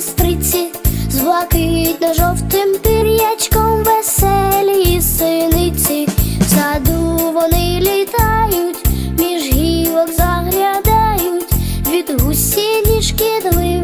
сестриці, з блакитно жовтим пір'ячком веселі синиці, в саду вони літають, між гілок заглядають, від гусі ніжки дливають.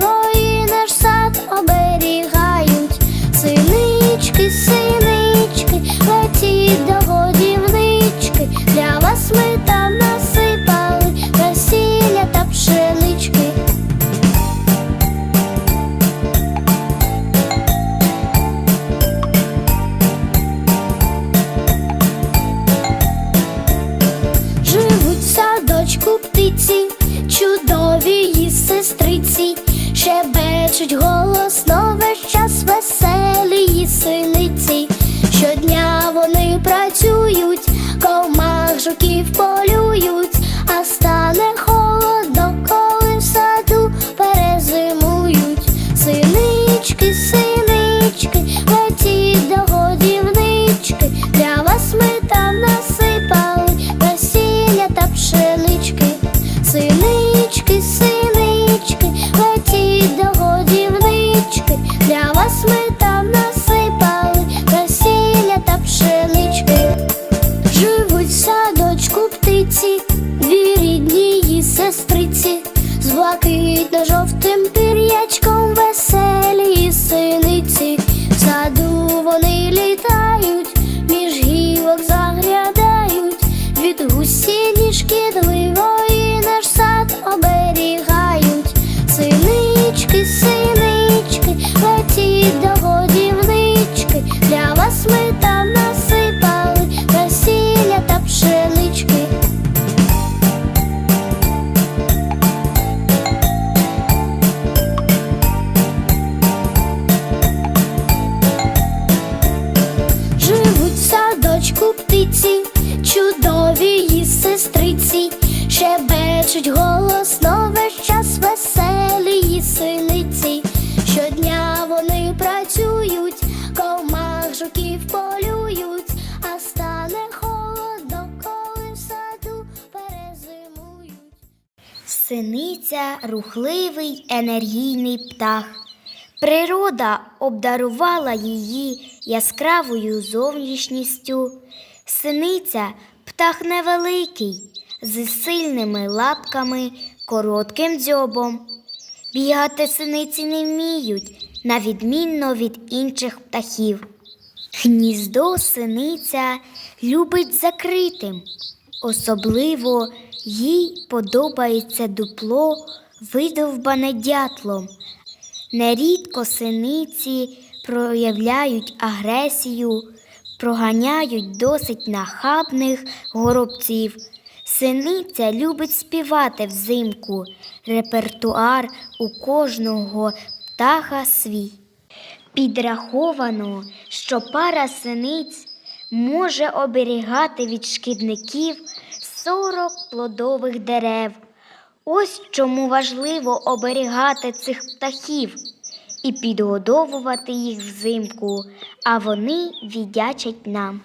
Щебечуть голосно весь час веселі її ми там насипали насіння та пшенички. Живуть садочку птиці, дві рідні її сестриці, з блакитно-жовтим пір'ячком веселі синиці. Саду вони літають, між гілок заглядають, від гусіні шкідливої шебечуть голосно весь час веселі синиці. Щодня вони працюють, комах жуків полюють, а стане холодно, коли в саду перезимують. Синиця рухливий енергійний птах. Природа обдарувала її яскравою зовнішністю. Синиця птах невеликий, з сильними лапками, коротким дзьобом. Бігати синиці не вміють, на відмінно від інших птахів. Гніздо синиця любить закритим. Особливо їй подобається дупло, видовбане дятлом. Нерідко синиці проявляють агресію, проганяють досить нахабних горобців. Синиця любить співати взимку, репертуар у кожного птаха свій. Підраховано, що пара синиць може оберігати від шкідників 40 плодових дерев. Ось чому важливо оберігати цих птахів і підгодовувати їх взимку, а вони віддячать нам.